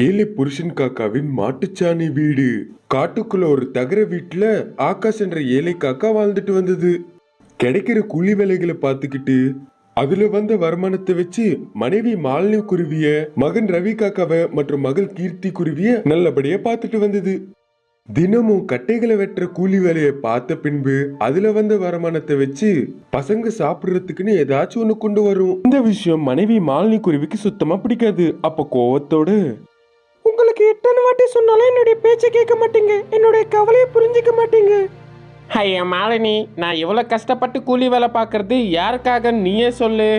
ஏழை புருஷன் காக்காவின் மாட்டுச்சாணி வீடு. காட்டுக்குள்ள ஒரு தகர வீட்டுல ஆகாஷ் என்ற ஏழை காக்கா வாழ்ந்துட்டு வந்தது. கிடைக்கிற கூலி வேலைகளை பார்த்துக்கிட்டு அதுல வந்த வருமானத்தை வச்சு மனைவி மாலினி குருவிய மகன் ரவி காக்காவை மற்றும் மகள் கீர்த்தி குருவிய நல்லபடியா பார்த்துட்டு வந்தது. தினமும் கட்டைகளை வெட்டுற கூலி வேலையை பார்த்த பின்பு அதுல வந்த வருமானத்தை வச்சு பசங்க சாப்பிடுறதுக்குன்னு ஏதாச்சும் ஒண்ணு கொண்டு வரும். இந்த விஷயம் மனைவி மாலினி குருவிக்கு சுத்தமா பிடிக்காது. அப்ப கோவத்தோடு வாட்டி சொன்னாலும் என்னுடைய பேச்சை கேட்க மாட்டீங்க. என்னுடைய கவலையை புரிஞ்சுக்க மாட்டீங்க. ஐயா மாலினி நான் இவ்வளோ கஷ்டப்பட்டு கூலி வேலை பார்க்கறது யாருக்காக நீயே சொல்லு.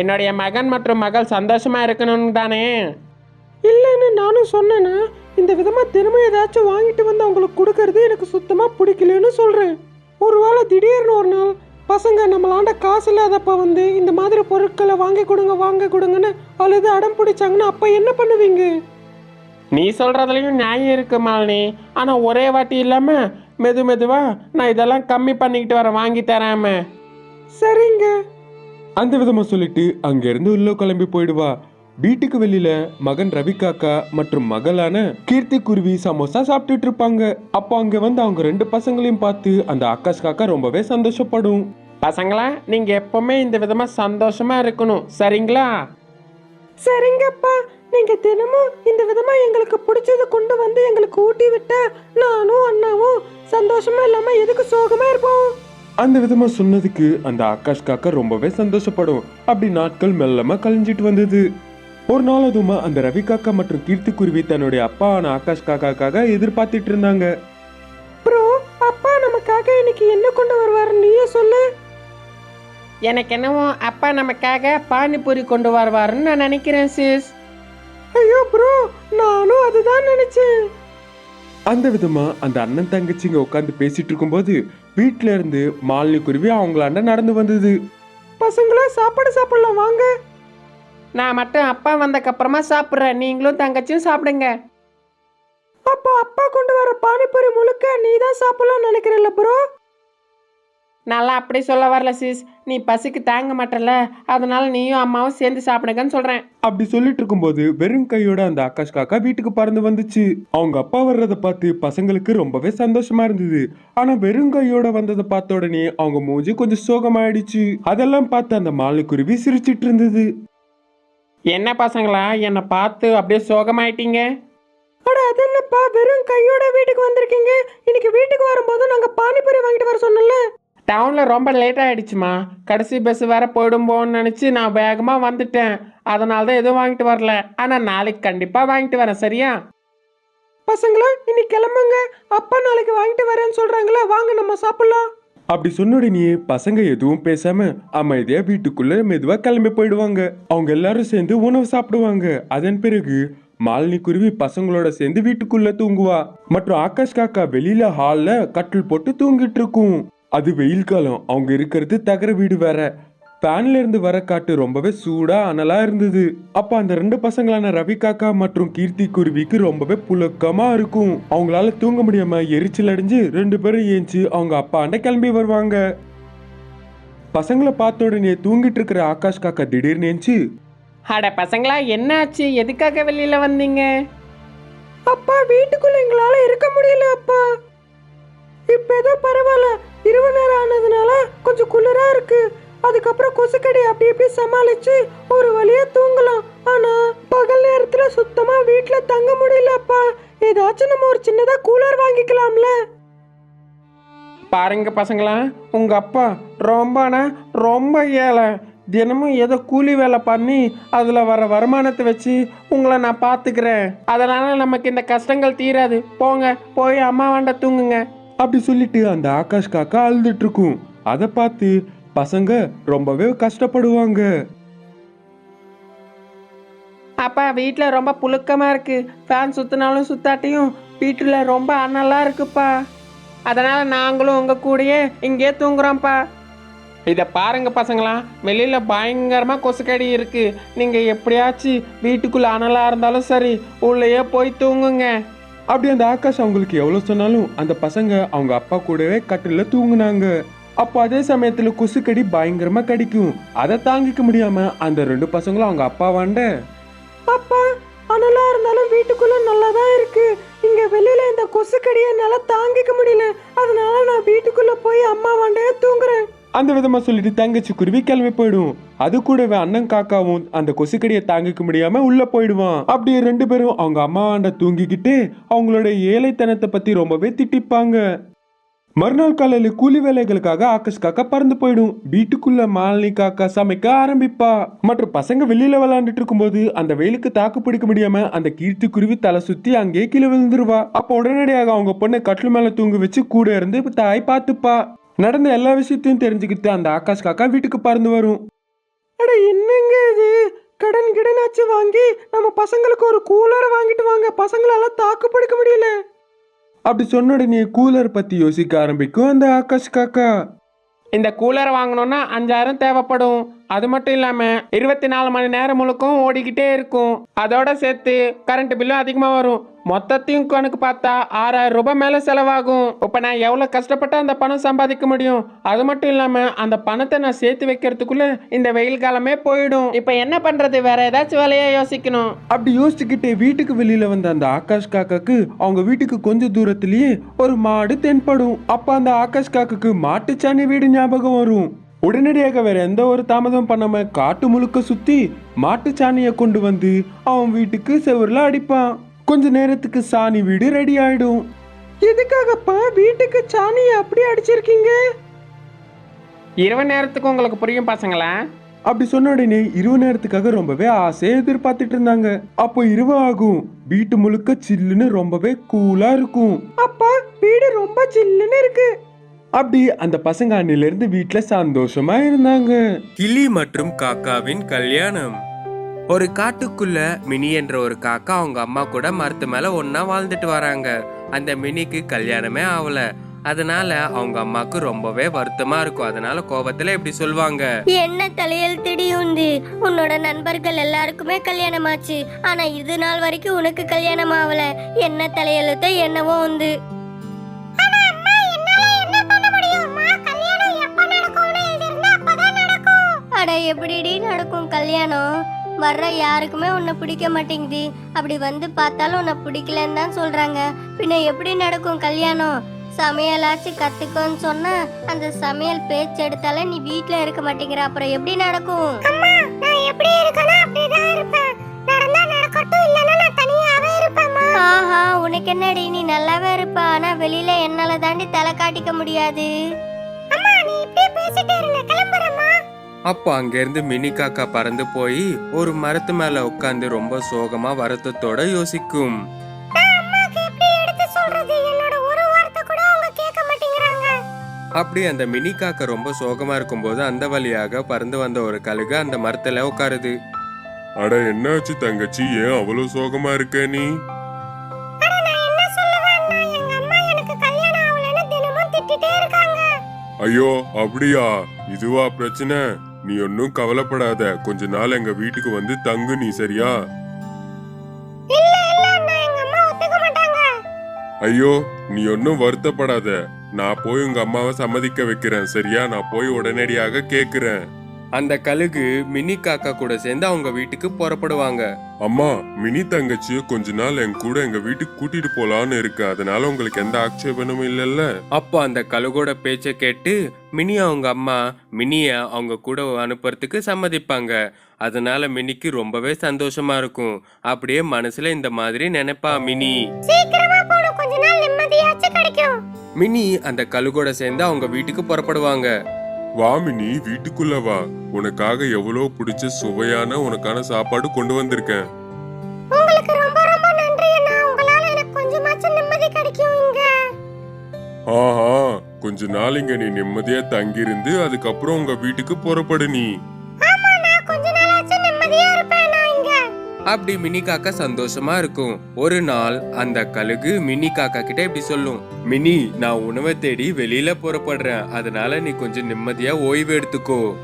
என்னுடைய மகன் மற்றும் மகள் சந்தோஷமா இருக்கணும்னு தானே? இல்லைன்னு நானும் சொன்னேன்னா இந்த விதமா தினமும் ஏதாச்சும் வாங்கிட்டு வந்து அவங்களுக்கு கொடுக்கறது எனக்கு சுத்தமா பிடிக்கலன்னு சொல்றேன். ஒருவேளை திடீர்னு ஒரு நாள் பசங்க நம்மளாண்ட காசு இல்லாதப்ப வந்து இந்த மாதிரி பொருட்களை வாங்கி கொடுங்க வாங்க கொடுங்கன்னு அழுது அடம் பிடிச்சாங்கன்னா அப்ப என்ன பண்ணுவீங்க? நீ சொல்றதுலயும் நியாயம் இருக்கு மாலினி. ஆனா ஒரே வாட்டி இல்லாம மெது மெதுவா நான் இதெல்லாம் கம்மி பண்ணிக்கிட்டு வரேன் வாங்கி தராம சரிங்க. அந்த விதமா சொல்லிட்டு அங்க இருந்து உள்ள கிளம்பி போயிடுவா. வீட்டுக்கு வெளியில மகன் ரவி காக்கா மற்றும் மகளான கீர்த்தி குருவி சமோசா சாப்பிட்டுட்டு இருப்பாங்க. அப்போ அங்க வந்து அவங்க ரெண்டு பசங்களையும் பார்த்து அந்த ஆகாஷ் காக்கா ரொம்பவே சந்தோஷப்படும். பசங்களா நீங்க எப்பவுமே இந்த விதமா சந்தோஷமா இருக்கணும். சரிங்களா? சரிங்கப்பா. நீங்க தினமும் இந்த விதமா எங்களுக்கு பிடிச்சதை கொண்டு வந்து எங்களுக்கு ஊட்டி விட்டா நானும் அண்ணாவும் சந்தோஷமா இல்லாம எதுக்கு சோகமா இருப்போம்? அந்த விதமா சொன்னதுக்கு அந்த ஆகாஷ் காக்கா ரொம்பவே சந்தோஷப்படும். அப்படி நாட்கள் மெல்லமா கழிஞ்சிட்டு வந்தது. ஒரு நாள் அதுமா அந்த ரவி காக்கா மற்றும் கீர்த்தி குருவி தன்னுடைய அப்பாவான ஆகாஷ் காக்காக்காக எதிர்பார்த்துட்டு இருந்தாங்க. ப்ரோ அப்பா நமக்காக இன்னைக்கு என்ன கொண்டு வருவாரு நீயே சொல்லு. எனக்கு என்னவோ அப்பா நமக்காக பானிபூரி கொண்டு வருவாருன்னு நான் நினைக்கிறேன் சிஸ் ஐயோ ப்ரோ நானும் அதுதான் நினைச்சேன். அந்த விதமா அந்த அண்ணன் தங்கச்சிங்க உட்காந்து பேசிட்டு இருக்கும்போது வீட்ல இருந்து மாலினி குருவி அவங்களாண்ட நடந்து வந்தது. பசங்களா சாப்பாடு சாப்பிடலாம் வாங்க. நான் மட்டும் அப்பா வந்தக்கப்புறமா சாப்பிட்றேன். நீங்களும் தங்கச்சியும் சாப்பிடுங்க. அப்போ அப்பா கொண்டு வர பானிபூரி முழுக்க நீ தான் சாப்பிடலாம்னு நினைக்கிறல்ல ப்ரோ நல்லா அப்படி சொல்ல வரல சிஸ் நீ பசிக்கு தாங்க மாட்டல. அதனால நீயும் அம்மாவும் சேர்ந்து சாப்பிடுங்கன்னு சொல்றேன். அப்படி சொல்லிட்டு இருக்கும்போது வெறும் கையோட அந்த ஆகாஷ் காக்கா வீட்டுக்கு பறந்து வந்துச்சு. அவங்க அப்பா வர்றதை பார்த்து பசங்களுக்கு ரொம்பவே சந்தோஷமா இருந்தது. ஆனா வெறும் கையோட வந்ததை பார்த்த உடனே அவங்க மூஞ்சி கொஞ்சம் சோகமாயிடுச்சு. அதெல்லாம் பார்த்து அந்த மாலை குருவி சிரிச்சிட்டு இருந்தது. என்ன பசங்களா? என்னை பார்த்து அப்படியே சோகமாயிட்டீங்க? அட அது என்னப்பா? வெறும் கையோட வீட்டுக்கு வந்திருக்கீங்க. இன்னைக்கு வீட்டுக்கு வரும்போது நாங்க பானிபூரி வாங்கிட்டு வர சொன்னோம்ல. டவுனில் ரொம்ப லேட் ஆயிடுச்சுமா. கடைசி பஸ் வேற போயிடும்போன்னு நினச்சி நான் வேகமாக வந்துட்டேன். அதனால தான் எதுவும் வாங்கிட்டு வரல. ஆனால் நாளைக்கு கண்டிப்பாக வாங்கிட்டு வரேன் சரியா? பசங்களா இன்னைக்கு கிளம்புங்க. அப்பா நாளைக்கு வாங்கிட்டு வரேன்னு சொல்றாங்களா? வாங்க நம்ம சாப்பிடலாம். அப்படி சொன்னோடனே பசங்க எதுவும் பேசாம அமைதியா வீட்டுக்குள்ள மெதுவா கிளம்பி போயிடுவாங்க. அவங்க எல்லாரும் சேர்ந்து உணவு சாப்பிடுவாங்க. அதன் பிறகு மாலினி குருவி பசங்களோட சேர்ந்து வீட்டுக்குள்ள தூங்குவா. மற்றும் ஆகாஷ் காக்கா வெளியில ஹால்ல கட்டில் போட்டு தூங்கிட்டு இருக்கும். அது வெயில் காலம். அவங்க இருக்கிறது தகர வீடு வேற. ஃபேன்ல இருந்து வர காட்டு ரொம்பவே சூடா அனலா இருந்தது. அப்ப அந்த ரெண்டு பசங்களான ரவி காக்கா மற்றும் கீர்த்தி குருவிக்கு ரொம்பவே புழுக்கமா இருக்கும். அவங்களால தூங்க முடியாம எரிச்சல் அடைஞ்சு ரெண்டு பேரும் ஏஞ்சி அவங்க அப்பாண்ட கிளம்பி வருவாங்க. பசங்களை பார்த்த உடனே தூங்கிட்டு இருக்கிற ஆகாஷ் காக்கா திடீர்னு ஏஞ்சி அட பசங்களா என்னாச்சு எதுக்காக வெளியில் வந்தீங்க? அப்பா வீட்டுக்குள்ள எங்களால இருக்க முடியல அப்பா. இப்ப ஏதோ பரவாயில்ல. இரவு நேரம் ஆனதுனால கொஞ்சம் குளிரா இருக்கு. அதுக்கப்புறம் கொசுக்கடி அப்படி இப்படி சமாளிச்சு ஒரு வழியா தூங்கலாம். ஆனா பகல் நேரத்துல சுத்தமா வீட்டுல தங்க முடியலப்பா. ஏதாச்சும் நம்ம ஒரு சின்னதா கூலர் வாங்கிக்கலாம்ல. பாருங்க பசங்களா உங்கள் அப்பா ரொம்பனா ரொம்ப ஏழை. தினமும் ஏதோ கூலி வேலை பண்ணி அதில் வர வருமானத்தை வச்சு உங்களை நான் பார்த்துக்கிறேன் அதனால் நமக்கு இந்த கஷ்டங்கள் தீராது. போங்க போய் அம்மா வாண்ட தூங்குங்க. அப்படி சொல்லிட்டு அந்த ஆகாஷ் காக்கா அழுதுட்டு இருக்கும் அதை பார்த்து பசங்க ரொம்பவே கஷ்டப்படுவாங்க. அப்பா வீட்டில் ரொம்ப புழுக்கமாக இருக்குது ஃபேன் சுற்றினாலும் சுத்தாட்டியும் வீட்டில் ரொம்ப அனலாக இருக்குப்பா. அதனால் நாங்களும் உங்கள் கூடயே இங்கே தூங்குறோம்ப்பா. இதை பாருங்க பசங்களா வெளியில் பயங்கரமாக கொசுக்கடி இருக்குது நீங்கள் எப்படியாச்சும் வீட்டுக்குள்ளே அனலாக இருந்தாலும் சரி உள்ளேயே போய் தூங்குங்க. அப்படி அந்த ஆகாஷ் அவங்களுக்கு எவ்வளோ சொன்னாலும் அந்த பசங்க அவங்க அப்பா கூடவே கட்டில தூங்குனாங்க. அப்போ அதே சமயத்துல கொசுக்கடி பயங்கரமா கடிக்கும். அதை தாங்கிக்க முடியாம அந்த ரெண்டு பசங்களும் அவங்க அப்பா வாண்ட. பாப்பா அனலா இருந்தாலும் வீட்டுக்குள்ள நல்லா தான் இருக்கு. இங்க வெளியில இந்த கொசுக்கடியை என்னால தாங்கிக்க முடியல. அதனால நான் வீட்டுக்குள்ள போய் அம்மா வாண்ட தூங்குறேன். அந்த விதமாக சொல்லிட்டு தங்கச்சி குருவி கிளம்பி போயிடும். அது கூடவே அண்ணன் காக்காவும் அந்த கொசுக்கடியை தாங்கிக்க முடியாம உள்ள போயிடுவான். அப்படியே ரெண்டு பேரும் அவங்க அம்மாண்ட தூங்கிக்கிட்டு அவங்களோட ஏழைத்தனத்தை பத்தி ரொம்பவே திட்டிப்பாங்க. மறுநாள் காலையில கூலி வேலைகளுக்காக ஆகாஷ் காக்கா பறந்து போயிடும். வீட்டுக்குள்ள மாலினி காக்கா சமைக்க ஆரம்பிப்பா. மற்ற பசங்க வெளியில விளையாண்டுட்டு இருக்கும்போது அந்த வெயிலுக்கு தாக்கு பிடிக்க முடியாம அந்த கீர்த்தி குருவி தலை சுத்தி அங்கேயே கீழே விழுந்துருவா. அப்போ உடனடியாக அவங்க பொண்ணை கட்டில் மேல தூங்க வச்சு கூட இருந்து தாய் பார்த்துப்பா. நடந்த எல்லா விஷயத்தையும் தெரிஞ்சுக்கிட்டு அந்த ஆகாஷ் காக்கா வீட்டுக்கு பறந்து வரும். அட என்னங்க இது? கடன் கிடனாச்சு வாங்கி நம்ம பசங்களுக்கு ஒரு கூலர் வாங்கிட்டு வாங்க. பசங்களால தாக்கு முடியல. அப்படி சொன்ன உடனே கூலர் பத்தி யோசிக்க ஆரம்பிக்கும் அந்த ஆகாஷ் காக்கா. இந்த கூலர் வாங்கணும்னா அஞ்சாயிரம் தேவைப்படும். அது மட்டும் இல்லாம இருபத்தி நாலு மணி நேரம் முழுக்கும் ஓடிக்கிட்டே இருக்கும். அதோட சேர்த்து கரண்ட் பில்லும் அதிகமா வரும். மொத்தத்தையும் கணக்கு பார்த்தா ஆறாயிரம் ரூபாய் மேலே செலவாகும். இப்போ நான் எவ்வளோ கஷ்டப்பட்டு அந்த பணம் சம்பாதிக்க முடியும்? அது மட்டும் இல்லாமல் அந்த பணத்தை நான் சேர்த்து வைக்கிறதுக்குள்ள இந்த வெயில் காலமே போயிடும். இப்போ என்ன பண்ணுறது வேற ஏதாச்சும் வேலையா யோசிக்கணும். அப்படி யோசிச்சுக்கிட்டே வீட்டுக்கு வெளியில் வந்த அந்த ஆகாஷ் காக்காக்கு அவங்க வீட்டுக்கு கொஞ்சம் தூரத்துலேயே ஒரு மாடு தென்படும். அப்போ அந்த ஆகாஷ் காக்காக்கு மாட்டுச்சாணி வீடு ஞாபகம் வரும். உடனடியாக வேற எந்த ஒரு தாமதம் பண்ணாம காட்டு முழுக்க சுத்தி மாட்டுச்சாணியை கொண்டு வந்து அவன் வீட்டுக்கு செவரில் அடிப்பான். கொஞ்ச நேரத்துக்கு சாணி வீடு ரெடி ஆயிடும். எதுக்காகப்பா வீட்டுக்கு சாணியை அப்படியே அடிச்சிருக்கீங்க? இரவு நேரத்துக்கு உங்களுக்கு புரியும் பசங்களா? அப்படி சொன்ன உடனே இரவு நேரத்துக்காக ரொம்பவே ஆசையை எதிர்பார்த்துட்டு இருந்தாங்க. அப்போ இரவு ஆகும். வீட்டு முழுக்க சில்லுன்னு ரொம்பவே கூலா இருக்கும். அப்பா வீடு ரொம்ப ஜில்லுன்னு இருக்கு. அப்படி அந்த பசங்க அன்னில இருந்து வீட்டுல சந்தோஷமா இருந்தாங்க. கிளி மற்றும் காக்காவின் கல்யாணம். ஒரு காட்டுக்குள்ள மினி என்ற ஒரு காக்கா அவங்க அம்மா கூட மரத்து மேல ஒன்னா வாழ்ந்துட்டு வராங்க. அந்த மினிக்கு கல்யாணமே ஆகல அதனால அவங்க அம்மாக்கு ரொம்பவே வருத்தமா இருக்கும். அதனால கோபத்துல இப்படி சொல்லுவாங்க. என்ன தலையெழுத்து திடீர்ந்து உன்னோட நண்பர்கள் எல்லாருக்குமே கல்யாணம் ஆச்சு ஆனா இது நாள் வரைக்கும் உனக்கு கல்யாணம் ஆகல என்ன தலையெழுத்த என்னவோ உந்து. அட எப்படிடி நடக்கும் கல்யாணம்? வர்ற யாருக்குமே உன்னை பிடிக்க மாட்டேங்குது. அப்படி வந்து பார்த்தாலும் உன்னை பிடிக்கலன்னு தான் சொல்றாங்க. பின்ன எப்படி நடக்கும் கல்யாணம்? சமையலாச்சும் கத்துக்கோன்னு சொன்னா அந்த சமையல் பேச்சு எடுத்தாலே நீ வீட்ல இருக்க மாட்டேங்கிற. அப்புறம் எப்படி நடக்கும்? அம்மா நான் எப்படி இருக்கணும் அப்படிதான் இருப்பேன். நடந்தா நடக்கட்டும் இல்லனா நான் தனியாவே இருப்பேம்மா. ஆஹா உனக்கு என்னடி? நீ நல்லாவே இருப்ப. ஆனா வெளியில என்னால தாண்டி தலை காட்டிக்க முடியாது. அம்மா நீ இப்படியே பேசிட்டே இருங்க. கிளம்புறேம்மா. அப்போ அங்கிருந்து மினி காக்கா பறந்து போய் ஒரு மரத்து மேல உட்காந்து ரொம்ப சோகமா வருத்தத்தோட யோசிக்கும். நான் அம்மாக்கு எப்படி எடுத்து சொல்றது? என்னோட ஒரு வார்த்தை கூட அவங்க கேட்க மாட்டேங்கிறாங்க. அப்படி அந்த மினி காக்கா ரொம்ப சோகமா இருக்கும்போது அந்த வழியாக பறந்து வந்த ஒரு கழுகு அந்த மரத்துல உட்காருது அட என்னாச்சு தங்கச்சி? ஏன் அவ்வளவு சோகமா இருக்க நீ? அட நான் என்ன சொல்லுவேன் நான் எங்க அம்மா எனக்கு கல்யாணம் ஆகலன்னு தினமும் திட்டிட்டே இருக்காங்க. ஐயோ அப்படியா? இதுவா பிரச்சனை? நீ ஒன்னும் கவலைப்படாத. கொஞ்ச நாள் எங்க வீட்டுக்கு வந்து தங்கு நீ சரியா? ஐயோ நீ ஒன்னும் வருத்தப்படாத. நான் போய் உங்க அம்மாவை சம்மதிக்க வைக்கிறேன் சரியா? நான் போய் உடனடியாக கேக்குறேன். அந்த கழுகு மினி காக்கா கூட சேர்ந்து அவங்க வீட்டுக்கு புறப்படுவாங்க. அம்மா மினி தங்கச்சிய கொஞ்ச நாள் என் கூட எங்க வீட்டுக்கு கூட்டிட்டு போலான்னு இருக்கு. அதனால உங்களுக்கு எந்த ஆட்சேபனும் இல்லல்ல? அப்போ அந்த கழுகோட பேச்சை கேட்டு மினி அவங்க அம்மா மினிய அவங்க கூட அனுப்புறதுக்கு சம்மதிப்பாங்க. அதனால மினிக்கு ரொம்பவே சந்தோஷமா இருக்கும். அப்படியே மனசுல இந்த மாதிரி நினைப்பா மினி. சீக்கிரமா போணும் கொஞ்ச நாள் நிம்மதியாச்சும் கிடைக்கும். மினி அந்த கழுகோட சேர்ந்து அவங்க வீட்டுக்கு புறப்படுவாங்க. வா மினி வீட்டுக்குள்ள வா. உனக்காக எவ்வளவு பிடிச்ச சுவையான உனக்கான சாப்பாடு கொண்டு வந்திருக்கேன். உங்களுக்கு ரொம்ப ரொம்ப நன்றி அண்ணா. உங்களால எனக்கு கொஞ்சமாச்சும் நிம்மதி கிடைக்கும் இங்க ஆஹா கொஞ்ச நாள் இங்க நீ நிம்மதியா தங்கியிருந்து அதுக்கப்புறம் உங்க வீட்டுக்கு புறப்படு நீ. அப்படி மினி காக்கா சந்தோஷமா இருக்கும். ஒரு நாள் அந்த கழுகு மினி காக்கா கிட்ட இப்படி சொல்லும். மினி நான் உணவை தேடி வெளியில புறப்படுறேன். அதனால நீ கொஞ்சம் நிம்மதியா ஓய்வு எடுத்துக்கோ.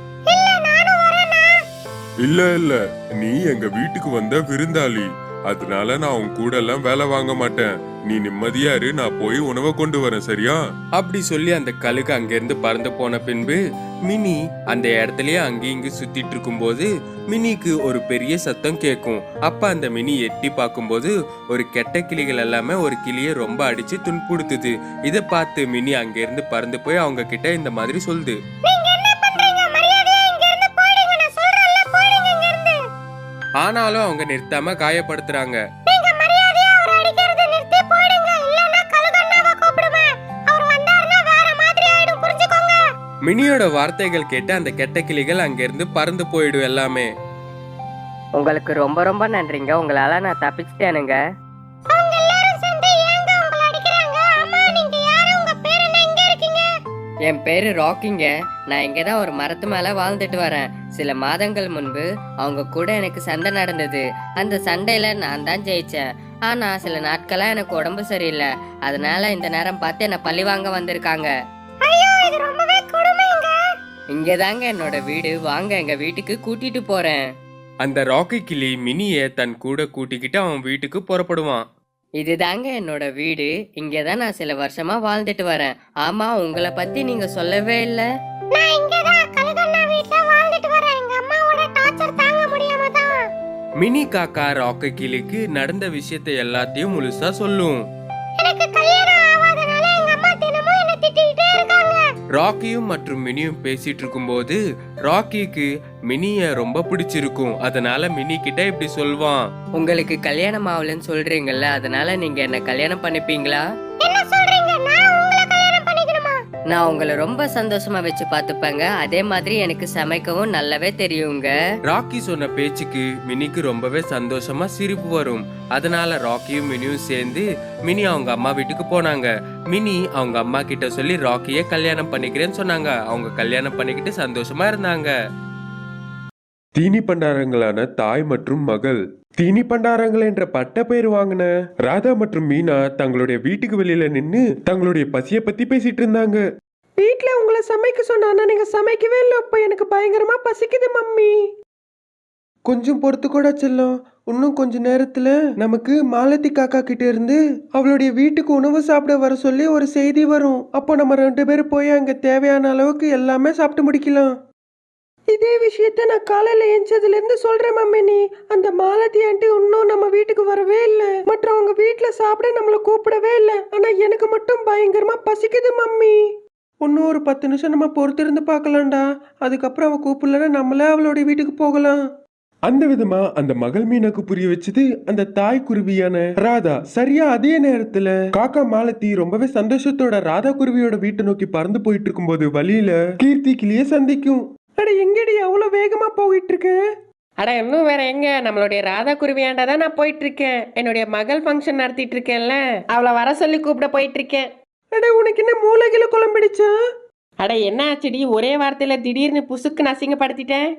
இல்ல இல்ல. நீ எங்க வீட்டுக்கு வந்த விருந்தாளி. அதனால நான் உன் கூட எல்லாம் வேலை வாங்க மாட்டேன். நீ நிம்மதியா இரு நான் போய் உணவை கொண்டு வரேன் சரியா? அப்படி சொல்லி அந்த கழுகு அங்கிருந்து பறந்து போன பின்பு மினி அந்த இடத்துலயே அங்கேயும் இங்கு சுத்திட்டு இருக்கும்போது மினிக்கு ஒரு பெரிய சத்தம் கேட்கும். அப்ப அந்த மினி எட்டி பார்க்கும்போது ஒரு கெட்ட கிளிகள் எல்லாமே ஒரு கிளியை ரொம்ப அடிச்சு துன்புறுத்துது. இதை பார்த்து மினி அங்கிருந்து பறந்து போய் அவங்க கிட்ட இந்த மாதிரி சொல்லுது. ஆனாலும் அவங்க நிறுத்தாம காயப்படுத்துறாங்க. நீங்க மரியாதையா அவர் அடிக்கிறத நிறுத்தி போயிடுங்க. இல்லன்னா கழுகண்ணாவை கூப்பிடுவேன் அவர் வந்தாருன்னா வேற மாதிரி ஆயிடும். புரிஞ்சுக்கோங்க. மினியோட வார்த்தைகள் கேட்டு அந்த கெட்ட கிளிகள் அங்கிருந்து பறந்து போயிடும் எல்லாமே. உங்களுக்கு ரொம்ப ரொம்ப நன்றிங்க. உங்களால நான் தப்பிச்சிட்டேனுங்க. அவங்க எல்லாரும் சேர்ந்து ஏங்க உங்களை அடிக்கிறாங்க? அம்மா நீங்க யாரு? உங்க பேர் என்ன? எங்க இருக்கீங்க? என் பேரு ராக்கிங்க. நான் இங்கே தான் ஒரு மரத்து மேலே வாழ்ந்துட்டு வரேன். சில மாதங்கள் முன்பு அவங்க கூட எனக்கு சண்டை நடந்தது. அந்த சண்டையில நான் தான் ஜெயிச்சேன். ஆனா சில நாட்களா எனக்கு உடம்பு சரியில்லை. அதனால இந்த நேரம் பார்த்து என்னை பழி வாங்க வந்திருக்காங்க. ஐயோ இது ரொம்பவே கொடுமைங்க. இங்கே தாங்க என்னோட வீடு. வாங்க எங்க வீட்டுக்கு கூட்டிட்டு போறேன். அந்த ராக்கி கிளி மினியை தன் கூட கூட்டிக்கிட்டு அவன் வீட்டுக்கு புறப்படுவான். இதுதாங்க என்னோட வீடு. இங்கே தான் நான் சில வருஷமா வாழ்ந்துட்டு வரேன். ஆமா உங்களை பத்தி நீங்க சொல்லவே இல்லை. மினி காக்கா ராக்கி கிளிக்கு நடந்த விஷயத்தை எல்லாத்தையும் முழுசா சொல்லும். எனக்கு கல்யாணம் ஆகாதனால எங்க அம்மா தினமும் என்ன திட்டிக்கிட்டே இருக்காங்க. ராக்கியும் மற்றும் மினியும் பேசிட்டு இருக்கும்போது ராக்கிக்கு மினிய ரொம்ப பிடிச்சிருக்கும். அதனால மினி கிட்ட இப்படி சொல்வான். உங்களுக்கு கல்யாணம் ஆகலன்னு சொல்றீங்கல்ல அதனால நீங்க என்ன கல்யாணம் பண்ணிப்பீங்களா? நான் உங்களை ரொம்ப சந்தோஷமா வச்சு பார்த்துப்பேங்க. அதே மாதிரி எனக்கு சமைக்கவும் நல்லாவே தெரியுங்க. ராக்கி சொன்ன பேச்சுக்கு மினிக்கு ரொம்பவே சந்தோஷமா சிரிப்பு வரும். அதனால ராக்கியும் மினியும் சேர்ந்து மினி அவங்க அம்மா வீட்டுக்கு போனாங்க. மினி அவங்க அம்மா கிட்ட சொல்லி ராக்கியே கல்யாணம் பண்ணிக்கிறேன்னு சொன்னாங்க. அவங்க கல்யாணம் பண்ணிக்கிட்டு சந்தோஷமா இருந்தாங்க. தீனி பண்டாரங்களான தாய் மற்றும் மகள். தீனி பண்டாரங்கள் என்ற பட்ட பெயர் வாங்கின ராதா மற்றும் மீனா தங்களுடைய வீட்டுக்கு வெளியில நின்னு தங்களுடைய பசிய பத்தி பேசிட்டு இருந்தாங்க. வீட்ல உங்களை சமைக்க சொன்னா நீங்க சமைக்கவே இல்லை அப்ப. எனக்கு பயங்கரமா பசிக்குது மம்மி. கொஞ்சம் பொறுத்து கூட செல்லம். இன்னும் கொஞ்ச நேரத்துல நமக்கு மாலதி காக்கா கிட்ட இருந்து அவளுடைய வீட்டுக்கு உணவு சாப்பிட வர சொல்லி ஒரு செய்தி வரும். அப்போ நம்ம ரெண்டு பேரும் போய் அங்க தேவையான அளவுக்கு எல்லாமே சாப்பிட்டு முடிக்கலாம். இதே விஷயத்த நான் காலையில எஞ்சதுல இருந்து சொல்றேன் மம்மி நீ. அந்த மாலதி ஆண்டி இன்னும் நம்ம வீட்டுக்கு வரவே இல்லை. மற்றவங்க வீட்டுல சாப்பிட நம்மளை கூப்பிடவே இல்லை. ஆனா எனக்கு மட்டும் பயங்கரமா பசிக்குது மம்மி. இன்னும் ஒரு பத்து நிமிஷம் நம்ம பொறுத்திருந்து பார்க்கலாம்டா. அதுக்கப்புறம் அவ கூப்பிடலன்னா நம்மளே அவளுடைய வீட்டுக்கு போகலாம். அந்த விதமா அந்த மகள் மீனாக்கு புரிய வச்சது அந்த தாய் குருவியான ராதா சரியா அதே நேரத்துல காக்கா மாலத்தி ரொம்பவே சந்தோஷத்தோட ராதா குருவியோட வீட்டை நோக்கி பறந்து போயிட்டு இருக்கும்போது வழியில கீர்த்தி கிளிய சந்திக்கும். அட எங்கடி அவ்வளோ வேகமா போயிட்டு இருக்கு அட இன்னும் வேற எங்க? நம்மளுடைய ராதா குருவியாண்டா தான் நான் போயிட்டு இருக்கேன் என்னுடைய மகள் ஃபங்க்ஷன் நடத்திட்டு இருக்கேன்ல அவளை வர சொல்லி கூப்பிட போயிட்டு இருக்கேன் அட உனக்கு என்ன மூளைகில குழம்பிடுச்சா? அட என்ன ஆச்சுடி? ஒரே வார்த்தையில திடீர்னு புசுக்கு அசிங்கப்படுத்திட்டேன்.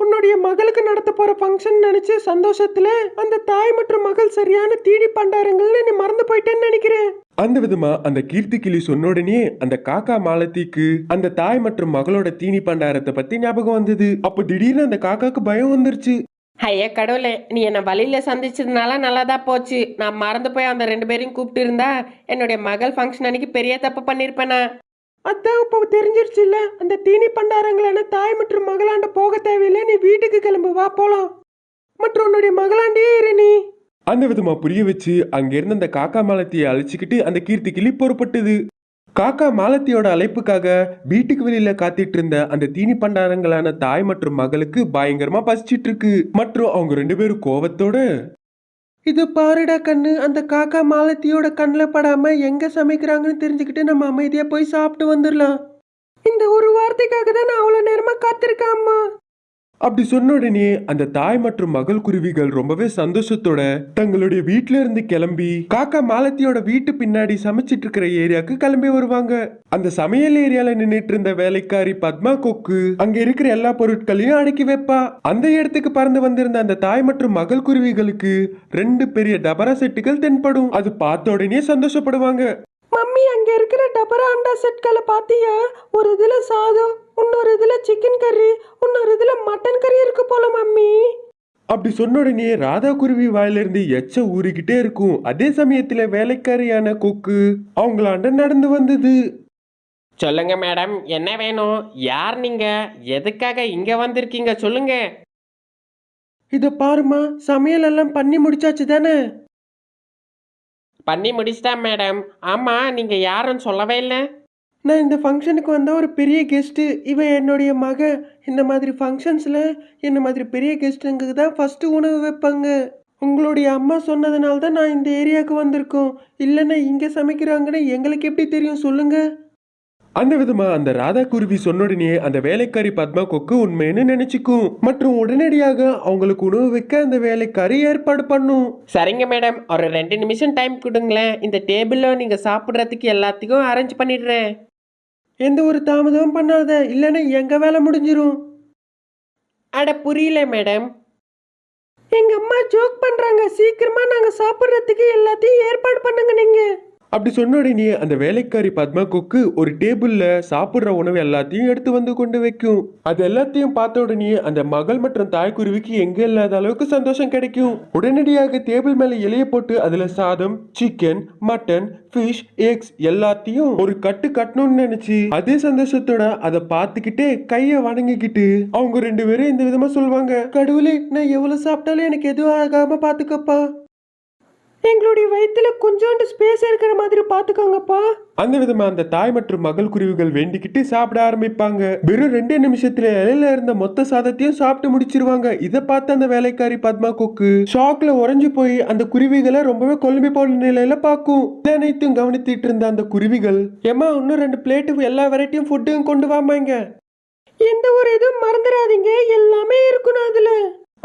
உன்னுடைய மகளுக்கு நடத்த போற ஃபங்க்ஷன் நினைச்சு சந்தோஷத்துல அந்த தாய் மற்றும் மகள் சரியான தீடி பண்டாரங்கள்னு நீ மறந்து போயிட்டேன்னு நினைக்கிறேன். அந்த விதமா அந்த கீர்த்தி கிளி சொன்ன உடனே அந்த காக்கா மாலத்திக்கு அந்த தாய் மற்றும் மகளோட தீனி பண்டாரத்தை பத்தி ஞாபகம் வந்தது. அப்ப திடீர்னு அந்த காக்காக்கு பயம் வந்துருச்சு. ஐயா கடவுளே நீ என்னை வழியில சந்திச்சதுனால நல்லாதா போச்சு. நான் மறந்து போய் அந்த ரெண்டு பேரையும் கூப்பிட்டு இருந்தா என்னுடைய மகள் ஃபங்க்ஷன் அன்னைக்கு பெரிய தப்பு பண்ணிருப்பேனா? அதான் இப்போ தெரிஞ்சிருச்சுல்ல அந்த தீனி பண்டாரங்களான தாய் மற்றும் மகளாண்ட போக தேவையில்லை நீ வீட்டுக்கு கிளம்பு வா போலாம். மற்றும் உன்னுடைய மகளாண்டே இரு நீ. அந்த விதமா புரிய வச்சு அங்கிருந்து அந்த காக்கா மாலத்தியை அழைச்சிக்கிட்டு அந்த கீர்த்தி கிளி புறப்பட்டது. காக்கா மாலத்தியோட அழைப்புக்காக வீட்டுக்கு வெளியில காத்திட்டு இருந்த அந்த தீனி பண்டாரங்களான தாய் மற்றும் மகளுக்கு பயங்கரமா பசிச்சிட்டு இருக்கு. மற்றும் அவங்க ரெண்டு பேரும் கோவத்தோட இது பாருடா கண்ணு அந்த காக்கா மாலத்தியோட கண்ணில் படாம எங்க சமைக்கிறாங்கன்னு தெரிஞ்சுக்கிட்டு நம்ம அமைதியா போய் சாப்பிட்டு வந்துடலாம் இந்த ஒரு வார்த்தைக்காக தான் நான் அவ்வளோ நேரமா காத்திருக்கேன் அம்மா. அப்படி சொன்ன உடனே அந்த தாய் மற்றும் மகள் குருவிகள் ரொம்பவே சந்தோஷத்தோட தங்களுடைய வீட்டுல இருந்து கிளம்பி காக்கா மாலத்தியோட வீட்டு பின்னாடி சமைச்சிட்டு இருக்கிற ஏரியாக்கு கிளம்பி வருவாங்க. அந்த சமையல் ஏரியால நின்னுட்டு இருந்த வேலைக்காரி பத்மா கொக்கு அங்க இருக்கிற எல்லா பொருட்களையும் அடக்கி வைப்பா. அந்த இடத்துக்கு பறந்து வந்திருந்த அந்த தாய் மற்றும் மகள் குருவிகளுக்கு ரெண்டு பெரிய டபரா செட்டுகள் தென்படும். அது பார்த்த உடனே சந்தோஷப்படுவாங்க. மம்மி அங்க இருக்கிற டபரா அண்டா செட்களை பாத்தியா? ஒரு இதுல சாதம். இன்னொரு இதுல சிக்கன் கறி இன்னொரு இதுல மட்டன் கறி இருக்கு போல மம்மி. அப்படி சொன்ன உடனே ராதா குருவி வாயிலிருந்து எச்ச ஊறிக்கிட்டே இருக்கும். அதே சமயத்துல வேலைக்காரியான கொக்கு அவங்களாண்ட நடந்து வந்தது. சொல்லுங்க மேடம் என்ன வேணும்? யார் நீங்க? எதுக்காக இங்க வந்திருக்கீங்க? சொல்லுங்க. இத பாருமா சமையல் எல்லாம் பண்ணி முடிச்சாச்சு தானே? பண்ணி முடிச்சிட்டா மேடம். ஆமா நீங்க யாருன்னு சொல்லவே இல்லை. நான் இந்த ஃபங்க்ஷனுக்கு வந்த ஒரு பெரிய கெஸ்ட்டு இவன் என்னுடைய மக இந்த மாதிரி ஃபங்க்ஷன்ஸில் இந்த மாதிரி பெரிய கெஸ்ட்டுங்களுக்கு தான் ஃபஸ்ட்டு உணவு வைப்பாங்க. உங்களுடைய அம்மா சொன்னதுனால தான் நான் இந்த ஏரியாவுக்கு வந்திருக்கோம். இல்லைன்னா இங்கே சமைக்கிறாங்கன்னு எங்களுக்கு எப்படி தெரியும்? சொல்லுங்க. அந்த விதமா அந்த ராதா குருவி சொன்ன உடனே அந்த வேலைக்காரி பத்மா கொக்கு உண்மைன்னு நினைச்சுக்கும். மற்றும் உடனடியாக அவங்களுக்கு உணவு வைக்க அந்த வேலைக்காரி ஏற்பாடு பண்ணும். சரிங்க மேடம் ஒரு ரெண்டு நிமிஷம் டைம் கொடுங்களேன். இந்த டேபிளில் நீங்க சாப்பிட்றதுக்கு எல்லாத்துக்கும் அரேஞ்ச் பண்ணிடுறேன். எந்த ஒரு தாமதமும் பண்ணாத. இல்லைன்னா எங்கள் வேலை முடிஞ்சிரும்? அட புரியல மேடம். எங்கள் அம்மா ஜோக் பண்ணுறாங்க சீக்கிரமாக நாங்கள் சாப்பிட்றதுக்கு எல்லாத்தையும் ஏற்பாடு பண்ணுங்க நீங்கள் அப்படி சொன்ன உடனே அந்த வேலைக்காரி பத்மா கொக்கு ஒரு டேபிள்ல சாப்பிடுற உணவு எல்லாத்தையும் எடுத்து வந்து கொண்டு வைக்கும். அது எல்லாத்தையும் பார்த்த உடனே அந்த மகள் மற்றும் தாய்க்குருவிக்கு எங்க இல்லாத அளவுக்கு சந்தோஷம் கிடைக்கும். உடனடியாக டேபிள் மேல இலைய போட்டு அதுல சாதம் சிக்கன் மட்டன் ஃபிஷ் எக்ஸ் எல்லாத்தையும் ஒரு கட்டு கட்டணும்னு நினைச்சு அதே சந்தோஷத்தோட அதை பார்த்துக்கிட்டே கையை வணங்கிக்கிட்டு அவங்க ரெண்டு பேரும் இந்த விதமா சொல்லுவாங்க கடவுளே நான் எவ்வளோ சாப்பிட்டாலும் எனக்கு எதுவும் ஆகாம பார்த்துக்கப்பா. எங்களுடைய வயித்துல கொஞ்சோண்டு ஸ்பேஸ் இருக்கிற மாதிரி பார்த்துக்கோங்கப்பா அந்த விதமா அந்த தாய் மற்றும் மகள் குருவிகள் வேண்டிக்கிட்டு சாப்பிட ஆரம்பிப்பாங்க. வெறும் ரெண்டே நிமிஷத்துல இலையில இருந்த மொத்த சாதத்தையும் சாப்பிட்டு முடிச்சிருவாங்க. இதை பார்த்து அந்த வேலைக்காரி பத்மா கொக்கு ஷாக்ல உறைஞ்சு போய் அந்த குருவிகளை ரொம்பவே குழம்பி போன நிலையில பார்க்கும். இதை அனைத்தும் கவனித்துட்டு இருந்த அந்த குருவிகள் ஏம்மா இன்னும் ரெண்டு பிளேட்டு எல்லா வெரைட்டியும் ஃபுட்டும் கொண்டு வாமாங்க எந்த ஒரு இதுவும் மறந்துடாதீங்க. எல்லாமே இருக்கணும் அதுல.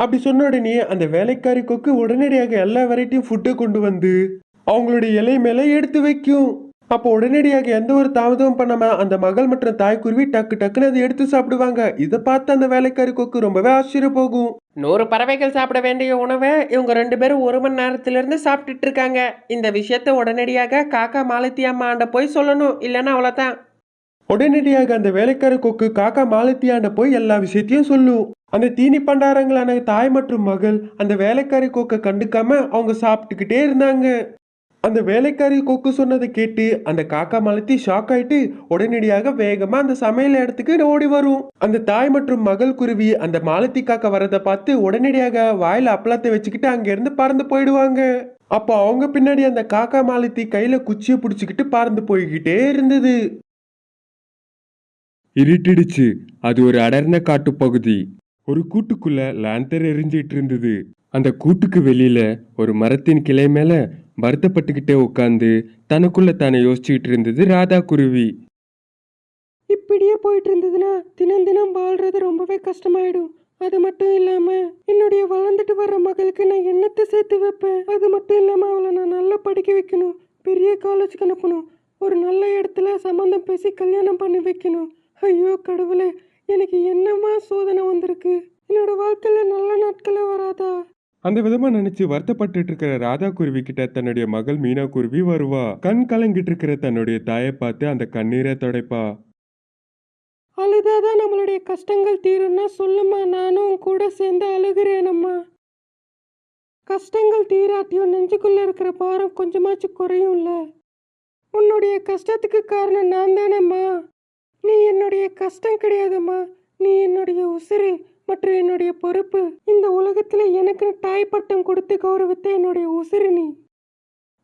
அப்படி சொன்ன உடனே அந்த வேலைக்காரி கொக்கு உடனடியாக எல்லா வெரைட்டியும் ஃபுட்டை கொண்டு வந்து அவங்களுடைய இலை மேல எடுத்து வைக்கும். அப்போ உடனடியாக எந்த ஒரு தாமதமும் பண்ணாம அந்த மகள் மற்றும் தாய்க்குருவி டக்கு டக்குன்னு அதை எடுத்து சாப்பிடுவாங்க. இதை பார்த்து அந்த வேலைக்காரி கொக்கு ரொம்பவே ஆச்சரிய போகும் நூறு பறவைகள் சாப்பிட வேண்டிய உணவை இவங்க ரெண்டு பேரும் ஒரு மணி நேரத்துல இருந்து சாப்பிட்டுட்டு இருக்காங்க. இந்த விஷயத்த உடனடியாக காக்கா மாலத்தி அம்மாண்ட போய் சொல்லணும். இல்லைன்னா அவ்வளோதான் உடனடியாக அந்த வேலைக்கார கொக்கு காக்கா மாலத்தியாண்ட போய் எல்லா விஷயத்தையும் சொல்லும். அந்த தீனி பண்டாரங்களான தாய் மற்றும் மகள் அந்த வேலைக்காரி கொக்கை கண்டுக்காம அவங்க சாப்பிட்டுக்கிட்டே இருந்தாங்க. அந்த வேலைக்காரி கொக்கு சொன்னதை கேட்டு அந்த காக்கா மலத்தி ஷாக் ஆயிட்டு உடனடியாக வேகமா அந்த சமையல் இடத்துக்கு ஓடி வரும். அந்த தாய் மற்றும் மகள் குருவி அந்த மாலத்தி காக்கா வரதை பார்த்து உடனடியாக வாயில அப்பளத்தை வச்சுக்கிட்டு அங்கிருந்து பறந்து போயிடுவாங்க. அப்போ அவங்க பின்னாடி அந்த காக்கா மாலத்தி கையில குச்சியை பிடிச்சிக்கிட்டு பறந்து போய்கிட்டே இருந்தது. இருட்டிடுச்சு. அது ஒரு அடர்ந்த காட்டுப்பகுதி ஒரு கூட்டுக்குள்ள லாந்தர் எரிஞ்சிட்டு இருந்தது. அந்த கூட்டுக்கு வெளியில ஒரு மரத்தின் கிளை மேல வருத்தப்பட்டுக்கிட்டே உட்காந்து தனக்குள்ள தானே யோசிச்சுக்கிட்டு இருந்தது ராதா குருவி. இப்படியே போயிட்டு இருந்ததுன்னா தினம் தினம் வாழ்றது ரொம்பவே கஷ்டமாயிடும். அது மட்டும் இல்லாம என்னுடைய வளர்ந்துட்டு வர்ற மகளுக்கு நான் என்னத்தை சேர்த்து வைப்பேன்? அது மட்டும் இல்லாம அவளை நான் நல்லா படிக்க வைக்கணும். பெரிய காலேஜுக்கு அனுப்பணும். ஒரு நல்ல இடத்துல சம்மந்தம் பேசி கல்யாணம் பண்ணி வைக்கணும் ஐயோ கடவுளே எனக்கு என்னமா சோதனை வந்திருக்கு என்னோட வாழ்க்கையில நல்ல நாட்களே வராதா அந்த விதமா நினைச்சு வருத்தப்பட்டு இருக்கிற ராதா குருவி கிட்ட தன்னுடைய மகள் மீனா குருவி வருவா. கண் கலங்கிட்டு இருக்கிற தன்னுடைய தாயை பார்த்து அந்த கண்ணீரை துடைப்பா. அழுதாதான் நம்மளுடைய கஷ்டங்கள் தீரும்னா சொல்லுமா நானும் கூட சேர்ந்து அழுகிறேனம்மா. கஷ்டங்கள் தீராட்டியும் நெஞ்சுக்குள்ள இருக்கிற பாரம் கொஞ்சமாச்சும் குறையும்ல. உன்னுடைய கஷ்டத்துக்கு காரணம் நான் தானேம்மா நீ என்னுடைய கஷ்டம் கிடையாதும்மா. நீ என்னுடைய உசுறு மற்றும் என்னுடைய பொறுப்பு இந்த உலகத்துல எனக்கு தாய் பட்டம் கொடுத்து கௌரவித்த என்னுடைய உசிறு நீ.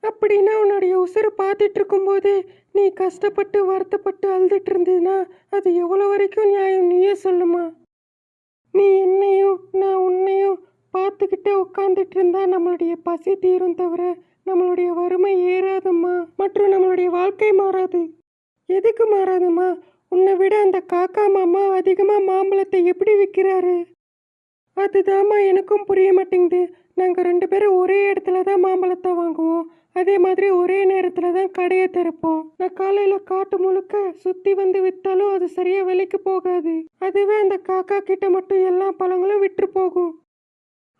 அப்படின்னா உன்னுடைய உசுறு பார்த்துட்டு இருக்கும்போது நீ கஷ்டப்பட்டு வருத்தப்பட்டு அழுதுட்டு இருந்ததுன்னா அது எவ்வளோ வரைக்கும் நியாயம் நீயே சொல்லுமா? நீ என்னையும் நான் உன்னையும் பார்த்துக்கிட்டே உட்காந்துட்டு இருந்தா நம்மளுடைய பசி தீரும் தவிர நம்மளுடைய வறுமை ஏறாதம்மா. மற்றும் நம்மளுடைய வாழ்க்கை மாறாது. எதுக்கு மாறாதும்மா? உன்னை விட அந்த காக்கா மாமா அதிகமாக மாம்பழத்தை எப்படி விற்கிறாரு? அதுதாம்மா எனக்கும் புரிய மாட்டேங்குது. நாங்கள் ரெண்டு பேரும் ஒரே இடத்துல தான் மாம்பழத்தை வாங்குவோம். அதே மாதிரி ஒரே நேரத்தில் தான் கடையை திறப்போம். நான் காலையில் காட்டு முழுக்க சுற்றி வந்து விற்றாலும் அது சரியாக விலைக்கு போகாது. அதுவே அந்த காக்கா கிட்ட மட்டும் எல்லா பழங்களும் விற்று போகும்.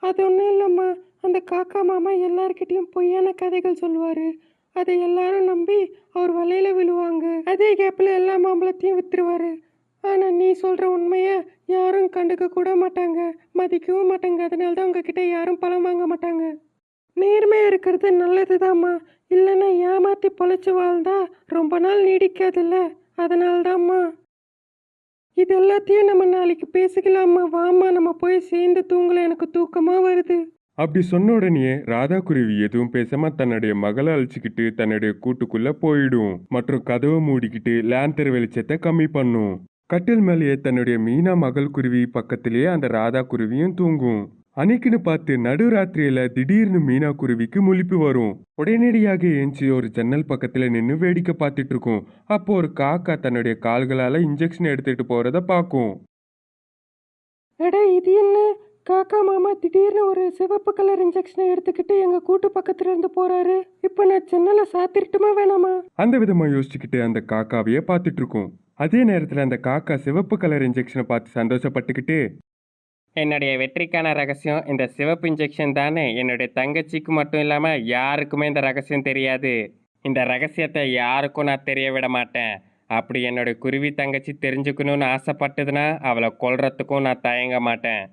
அது ஒன்றும் இல்லைம்மா. அந்த காக்கா மாமா எல்லார்கிட்டேயும் பொய்யான கதைகள் சொல்லுவார். அதை எல்லாரும் நம்பி அவர் வலையில விழுவாங்க. அதே கேப்பில் எல்லா மாம்பழத்தையும் விற்றுருவாரு ஆனா நீ சொல்ற உண்மைய யாரும் கண்டுக்க கூட மாட்டாங்க. மதிக்கவும் மாட்டாங்க. அதனால தான் உங்ககிட்ட யாரும் பழம் வாங்க மாட்டாங்க. நேர்மையா இருக்கிறது நல்லதுதாம்மா. இல்லைன்னா ஏமாத்தி பொழைச்சு வாழ்ந்தா ரொம்ப நாள் நீடிக்காதுல்ல? அதனால தாம்மா. இது எல்லாத்தையும் நம்ம நாளைக்கு பேசிக்கலாம்மா. வாம்மா நம்ம போய் சேர்ந்து தூங்கல. எனக்கு தூக்கமா வருது. அப்படி சொன்ன உடனே ராதா குருவி எதுவும் பேசாம தன்னுடைய மகளை அழிச்சுக்கிட்டு தன்னுடைய கூட்டுக்குள்ள போயிடும். மற்றும் கதவை மூடிக்கிட்டு லேந்தர் வெளிச்சத்தை கம்மி பண்ணும். கட்டில் மேலேயே தன்னுடைய மீனா மகள் குருவி பக்கத்திலேயே அந்த ராதா குருவியும் தூங்கும். அன்னைக்குன்னு பார்த்து நடுராத்திரியில திடீர்னு மீனா குருவிக்கு முழிப்பு வரும். உடனடியாக ஏஞ்சி ஒரு ஜன்னல் பக்கத்துல நின்று வேடிக்கை பார்த்துட்டு இருக்கும். அப்போ ஒரு காக்கா தன்னுடைய கால்களால இன்ஜெக்ஷன் எடுத்துட்டு போறத பார்க்கும். எடா இது என்ன? காக்கா மாமா திடீர்னு ஒரு சிவப்பு கலர் இன்ஜெக்ஷனை எடுத்துக்கிட்டு எங்க கூட்டு பக்கத்துல இருந்து போறாரு. இப்போ நான் ஜன்னலை சாத்திரட்டுமா வேணாமா? அந்த விதமா யோசிச்சுக்கிட்டு அந்த காக்காவையே பார்த்துட்டு இருக்கும். அதே நேரத்துல அந்த காக்கா சிவப்பு கலர் இன்ஜெக்ஷனை பார்த்து சந்தோஷப்பட்டுக்கிட்டு என்னுடைய வெற்றிக்கான ரகசியம் இந்த சிவப்பு இன்ஜெக்ஷன் தானே. என்னுடைய தங்கச்சிக்கு மட்டும் இல்லாமல் யாருக்குமே இந்த ரகசியம் தெரியாது. இந்த ரகசியத்தை யாருக்கும் நான் தெரிய விட மாட்டேன். அப்படி என்னுடைய குருவி தங்கச்சி தெரிஞ்சுக்கணும்னு ஆசைப்பட்டதுன்னா அவளை கொல்றதுக்கும் நான் தயங்க மாட்டேன்.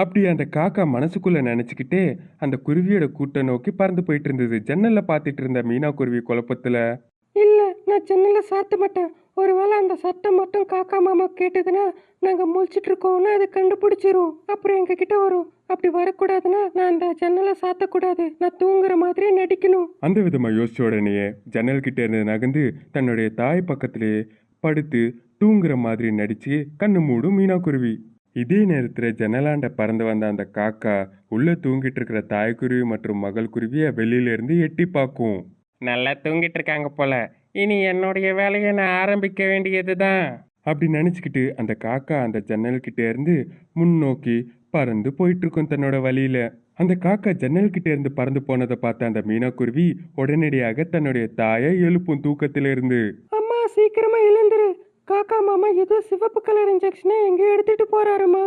அப்படி அந்த காக்கா மனசுக்குள்ள நினைச்சுக்கிட்டே அந்த குருவியோட கூட்டை நோக்கி பறந்து போயிட்டு இருந்தது. ஜன்னல்ல பார்த்துட்டு இருந்த மீனா குருவி குழப்பத்துல இல்ல நான் ஜன்னலை சாத்த மாட்டேன். ஒருவேளை அந்த சத்தம் மட்டும் காக்கா மாமா கேட்டதுன்னா நாங்க முழிச்சிட்டு இருக்கோம்னு அதை கண்டுபிடிச்சிரும். அப்புறம் எங்க கிட்ட வரும். அப்படி வரக்கூடாதுன்னா நான் அந்த ஜன்னலை சாத்தக்கூடாது. நான் தூங்குற மாதிரி நடிக்கணும். அந்த விதமா யோசிச்ச உடனே ஜன்னல் கிட்ட இருந்து நகர்ந்து தன்னுடைய தாய் பக்கத்திலேயே படுத்து தூங்குற மாதிரி நடிச்சு கண்ணு மூடும் மீனா குருவி. இதே நேரத்துல ஜன்னலாண்ட பறந்து வந்த அந்த காக்கா உள்ள தூங்கிட்டு இருக்கிற தாய்க்குருவி மற்றும் மகள் குருவிய வெளியில இருந்து எட்டி பார்க்கும் நல்லா தூங்கிட்டு இருக்காங்க போல. இனி என்னுடைய வேலையை நான் ஆரம்பிக்க வேண்டியது தான் அப்படி நினச்சிக்கிட்டு அந்த காக்கா அந்த ஜன்னல் கிட்ட இருந்து முன்னோக்கி பறந்து போயிட்டு இருக்கும் தன்னோட வழியில. அந்த காக்கா ஜன்னல் கிட்ட இருந்து பறந்து போனதை பார்த்த அந்த மீனாக்குருவி உடனடியாக தன்னுடைய தாயை எழுப்பும் தூக்கத்தில இருந்து அம்மா சீக்கிரமா எழுந்துரு. காக்கா மாமா ஏதோ சிவப்பு கலர் இன்ஜெக்ஷனை எங்கேயோ எடுத்துட்டு போறாருமா.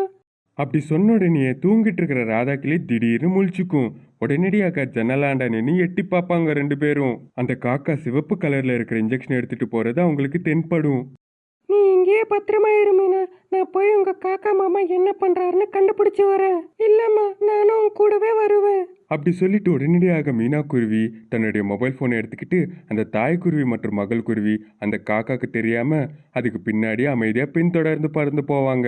அப்படி சொன்ன உடனே தூங்கிட்டு இருக்கிற ராதாக்கிளி திடீர்னு முழிச்சுக்கும். உடனடியாக ஜன்னலாண்டா நின்று எட்டி பார்ப்பாங்க ரெண்டு பேரும். அந்த காக்கா சிவப்பு கலர்ல இருக்கிற இன்ஜெக்ஷன் எடுத்துட்டு போறது அவங்களுக்கு தென்படும். நீ இங்கேயே பத்திரமா இரு மீனா. நான் போய் உங்க காக்கா மாமா என்ன பண்றாருன்னு கண்டுபிடிச்சு வரேன். இல்லம்மா நானும் உன் கூடவே வருவேன். அப்படி சொல்லிட்டு உடனடியாக மீனா குருவி தன்னுடைய மொபைல் ஃபோனை எடுத்துக்கிட்டு அந்த தாய்க்குருவி மற்றும் மகள் குருவி அந்த காக்காக்கு தெரியாம அதுக்கு பின்னாடி அமைதியா பின்தொடர்ந்து பறந்து போவாங்க.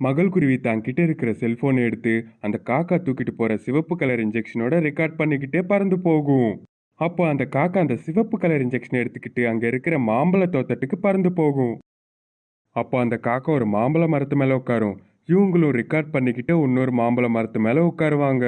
மகள் குருவி தாங்கிட்ட இருக்கிற செல்போனை எடுத்து அந்த காக்கா தூக்கிட்டு போற சிவப்பு கலர் இன்ஜெக்ஷனோட ரெக்கார்ட் பண்ணிக்கிட்டே பறந்து போகும். அப்போ அந்த காக்கா அந்த சிவப்பு கலர் இன்ஜெக்ஷன் எடுத்துக்கிட்டு அங்கே இருக்கிற மாம்பழ தோட்டத்துக்கு பறந்து போகும். அப்போ அந்த காக்கா ஒரு மாம்பழ மரத்து மேலே உட்காரும். இவங்களும் ரெக்கார்ட் பண்ணிக்கிட்டு இன்னொரு மாம்பழ மரத்து மேலே உட்காருவாங்க.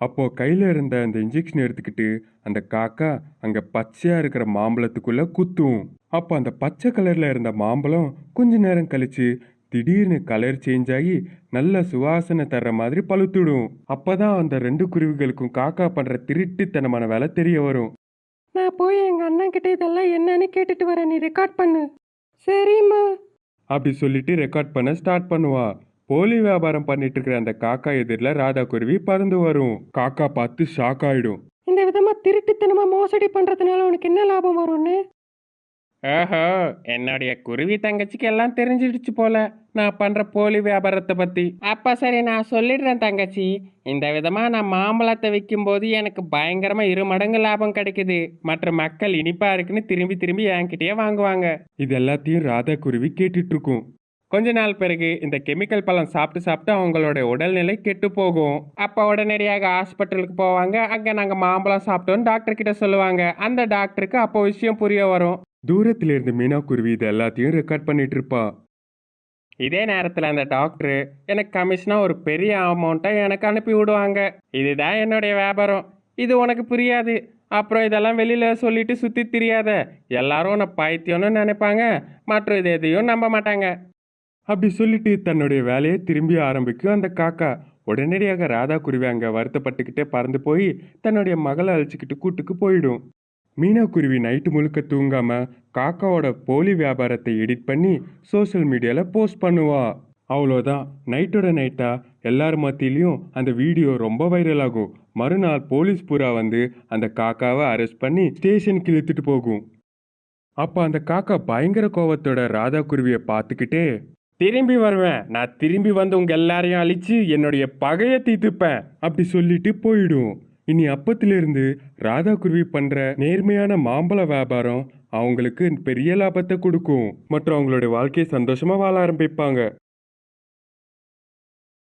அப்போது கையில் இருந்த அந்த இன்ஜெக்ஷன் எடுத்துக்கிட்டு அந்த காக்கா அங்கே பச்சையாக இருக்கிற மாம்பழத்துக்குள்ளே குத்தும். அப்போ அந்த பச்சை கலரில் இருந்த மாம்பழம் கொஞ்ச நேரம் கழித்து திடீர்னு கலர் சேஞ்ச் ஆகி நல்ல சுவாசனை தர்ற மாதிரி பழுத்துடும். அப்பதான் அந்த ரெண்டு குருவிகளுக்கும் காக்கா பண்ற திருட்டுத்தனமான வேலை தெரிய வரும். நான் போய் எங்க அண்ணன் கிட்ட இதெல்லாம் என்னன்னு கேட்டுட்டு வரேன். நீ ரெக்கார்ட் பண்ணு. சரிம்மா. அப்படி சொல்லிட்டு ரெக்கார்ட் பண்ண ஸ்டார்ட் பண்ணுவா. போலி வியாபாரம் பண்ணிட்டு இருக்கிற அந்த காக்கா எதிரில் ராதா குருவி பறந்து வரும். காக்கா பார்த்து ஷாக் ஆயிடும். இந்த விதமா திருட்டுத்தனமா மோசடி பண்றதுனால உனக்கு என்ன லாபம் வரும்னு? ஓஹோ என்னுடைய குருவி தங்கச்சிக்கு எல்லாம் தெரிஞ்சிடுச்சு போல. நான் பண்ற போலி வியாபாரத்தை பத்தி. அப்ப சரி நான் சொல்லிடுறேன் தங்கச்சி. இந்த விதமா நான் மாம்பழத்தை விற்கும் போது எனக்கு பயங்கரமா இரு மடங்கு லாபம் கிடைக்குது. மற்ற மக்கள் இனிப்பா இருக்குன்னு திரும்பி திரும்பி என்கிட்டயே வாங்குவாங்க. இது எல்லாத்தையும் ராதா குருவி கேட்டுட்டு இருக்கும். கொஞ்ச நாள் பிறகு இந்த கெமிக்கல் பழம் சாப்பிட்டு சாப்பிட்டு அவங்களோட உடல்நிலை கெட்டு போகும். அப்போ உடனடியாக ஹாஸ்பிட்டலுக்கு போவாங்க. அங்கே நாங்கள் மாம்பழம் சாப்பிட்டோன்னு டாக்டர் கிட்ட சொல்லுவாங்க. அந்த டாக்டருக்கு அப்போ விஷயம் புரிய வரும். தூரத்துல இருந்து மீனா குருவி இது எல்லாத்தையும் ரெக்கார்ட் பண்ணிட்டு இருப்பா இதே நேரத்தில் அந்த டாக்டர் எனக்கு கமிஷனாக ஒரு பெரிய அமௌண்ட்டை எனக்கு அனுப்பி விடுவாங்க. இதுதான் என்னுடைய வியாபாரம். இது உனக்கு புரியாது. அப்புறம் இதெல்லாம் வெளியில் சொல்லிட்டு சுற்றி தெரியாத. எல்லாரும் உன்னை பைத்தியம்னு நினைப்பாங்க. மற்றும் இது எதையும் நம்ப மாட்டாங்க. அப்படி சொல்லிட்டு தன்னுடைய வேலையை திரும்பி ஆரம்பிக்கும் அந்த காக்கா உடனடியாக ராதா குருவி அங்கே வருத்தப்பட்டுக்கிட்டே பறந்து போய் தன்னுடைய மகளை அழைச்சிக்கிட்டு கூட்டுக்கு போயிடும். மீனாக்குருவி நைட்டு முழுக்க தூங்காம காக்காவோட போலி வியாபாரத்தை எடிட் பண்ணி சோஷியல் மீடியாவில் போஸ்ட் பண்ணுவா. அவ்வளோதான் நைட்டோட நைட்டாக எல்லார் மத்தியிலையும் அந்த வீடியோ ரொம்ப வைரல் ஆகும். மறுநாள் போலீஸ் புறா வந்து அந்த காக்காவை அரெஸ்ட் பண்ணி ஸ்டேஷனுக்கு இழுத்துட்டு போகும். அப்போ அந்த காக்கா பயங்கர கோவத்தோட ராதா குருவியை பார்த்துக்கிட்டே திரும்பி வருவேன். நான் திரும்பி வந்து உங்க எல்லாரையும் அழிச்சு என்னுடைய பகையை தீர்த்துப்பேன் அப்படி சொல்லிட்டு போயிடும். இனி அப்பத்திலிருந்து ராதா குருவி பண்ற நேர்மையான மாம்பழ வியாபாரம் அவங்களுக்கு பெரிய லாபத்தை கொடுக்கும். மற்றும் அவங்களுடைய வாழ்க்கையை சந்தோஷமா வாழ ஆரம்பிப்பாங்க.